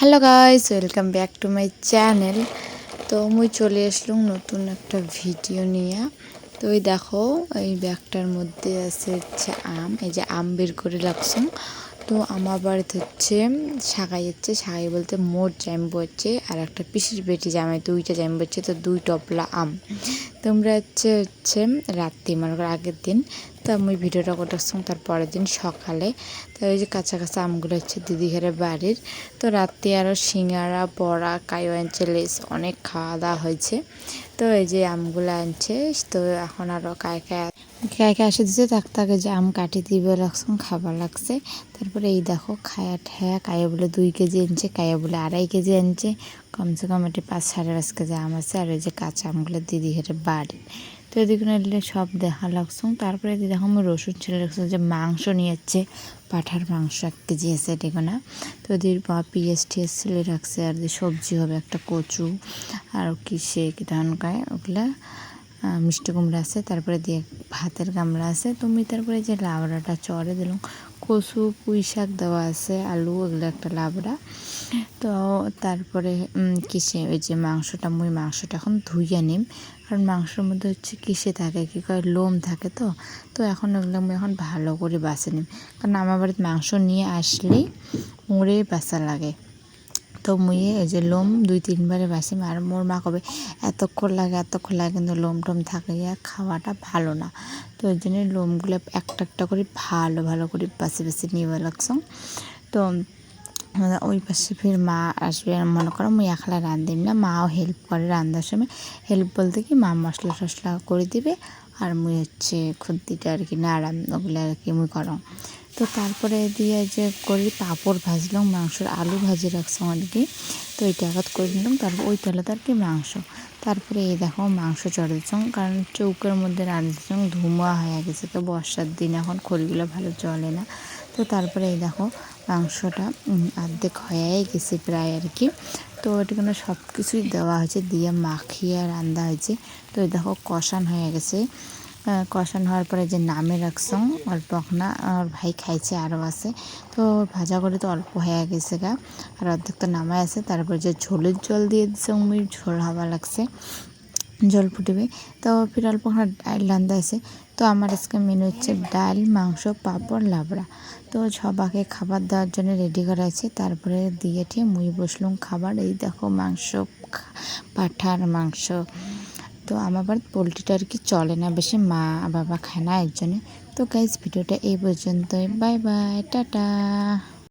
Hello guys welcome back to my channel তো মুই চলে আসলাম নতুন একটা ভিডিও নিয়ে। তো ওই দেখো, এই ব্যাগটার মধ্যে আছে হচ্ছে আম। এই যে আম বের করে রাখছো তো আমার বাড়িতে হচ্ছে সাগাই হচ্ছে সাগাই বলতে মোট জাম্বু হচ্ছে আর একটা পিসির বেটি জামাই, দুইটা জাম্বু হচ্ছে তো দুই টপলা আম। তোমরা হচ্ছে হচ্ছে রাত্রি, মনে করো আগের দিন। তো আমি ভিডিওটা করতেছিলাম, তার পরের দিন সকালে। তো ওই যে কাঁচা কাঁচা আমগুলো হচ্ছে দিদি ঘরের বাড়ির। তো রাত্রে আরও সিঙ্গারা, বড়া, কায়ো আনছে লেস অনেক খাওয়া দাওয়া হয়েছে। তো এই যে আমগুলো আনছে, তো এখন আরও কায় কায় কায় কায় আসে দিচ্ছে তাক তাকে যে আম কাটি দিবে রাখছম খাবার লাগছে। তারপরে এই দেখো, খায়া ঠায়া কায়া বলে দুই কেজি আনছে কায়া বলে আড়াই কেজি আনছে। কমসে কম এটি পাঁচ সাড়ে পাঁচ কেজি আম আছে, আর ওই যে কাঁচা আমগুলো দিদি ঘরে বাড়ি। তো এদিকে সব দেখা লাগছো। তারপরে এদিকে দেখো আমি রসুন ছেলে রাখছো যে মাংস নিয়ে যাচ্ছে। পাঠার মাংস এক কেজি আছে এদিকে না। তো বা পিএস টিএস ছেলে রাখছে, আর সবজি হবে একটা কচু, আর কি সে কি ধান খায় ওগুলা মিষ্টি কুমড়া আছে। তারপরে দিয়ে ভাতের গামলা আছে। তুমি তারপরে যে লাবড়াটা চড়ে দিলাম কচু, পুঁই শাক দেওয়া আছে, আলু এগুলো একটা লাবড়া। তো তারপরে কিসে ওই যে মাংসটা, মুই মাংসটা এখন ধুইয়া নিম। কারণ মাংসের মধ্যে হচ্ছে কিসে থাকে, কী কয়, লোম থাকে তো। তো এখন ওগুলো আমি এখন ভালো করে বাঁচে নিম। কারণ আমার বাড়িতে মাংস নিয়ে আসলেই মুড়ে বাসা লাগে। তো মুইয়ে ওই যে লোম দুই তিনবারে বাসি, আর মোর মা কবে, এতক্ষণ লাগে এতক্ষণ লাগে কিন্তু লোম টোম থাকলে খাওয়াটা ভালো না। তো ওই জন্য লোমগুলো একটা একটা করে ভালো ভালো করে বাসি বাসি নিয়ে লাগছ তো ওই পাশে ফির মা আসবে, আর মনে করো মুই একলা রাঁধিম না, মাও হেল্প করে রান্নার সময়। হেল্প বলতে কি, মা মশলা টশলা করে দিবে, আর মুই হচ্ছে খুদ্দিটা আর কি নাড়াম ওগুলো আর কি মুই করম তো তারপরে দিয়ে যে করি পাঁপড় ভাজলাম, মাংসর আলু ভাজি রাখছি আর কি তো ওইটা আঘাত করে নিলাম, তারপর ওই তেলাতে আর কি মাংস। তারপরে এই দেখো মাংস চড়ে দিচ্ছং কারণ চৌকের মধ্যে রাঁধছিলাম ধুমা হয়ে গেছে তো বর্ষার দিন, এখন খড়িগুলো ভালো চলে না। তো তারপরে এই দেখো মাংসটা অর্ধেক হয়ে গেছে প্রায় আর কি। তো এটাখানে সব কিছুই দেওয়া হয়েছে, দিয়ে মাখিয়ে রান্না হয়েছে। তো এই দেখো কষান হয়ে গেছে। কষান হওয়ার পরে যে নামে রাখছং অল্প না আর ভাই খাইছে, আরও আছে। তো ভাজা করে তো অল্প হয়ে গেছে গা। আর অর্ধেক তো নামায় আছে, তারপরে যে ঝোলের জল দিয়ে দিচ্ছে মুই ঝোল হওয়া লাগছে, জল ফুটবে। তো ফির অল্প ডাল রান্না আছে তো আমার আজকে মেনু হচ্ছে ডাল, মাংস, পাঁপড়, লাবড়া। তো সবাকে খাবার দেওয়ার জন্য রেডি করা আছে তারপরে দিয়ে ঠিক মুই বসলুম খাবার। এই দেখো মাংস, পাঠার মাংস। তো আমার আবার পোলট্রিটা আর কি চলে না, বেশি মা বাবা খায় না, একজনে। তো গাইজ ভিডিওটা এই পর্যন্তই। Bye bye tata.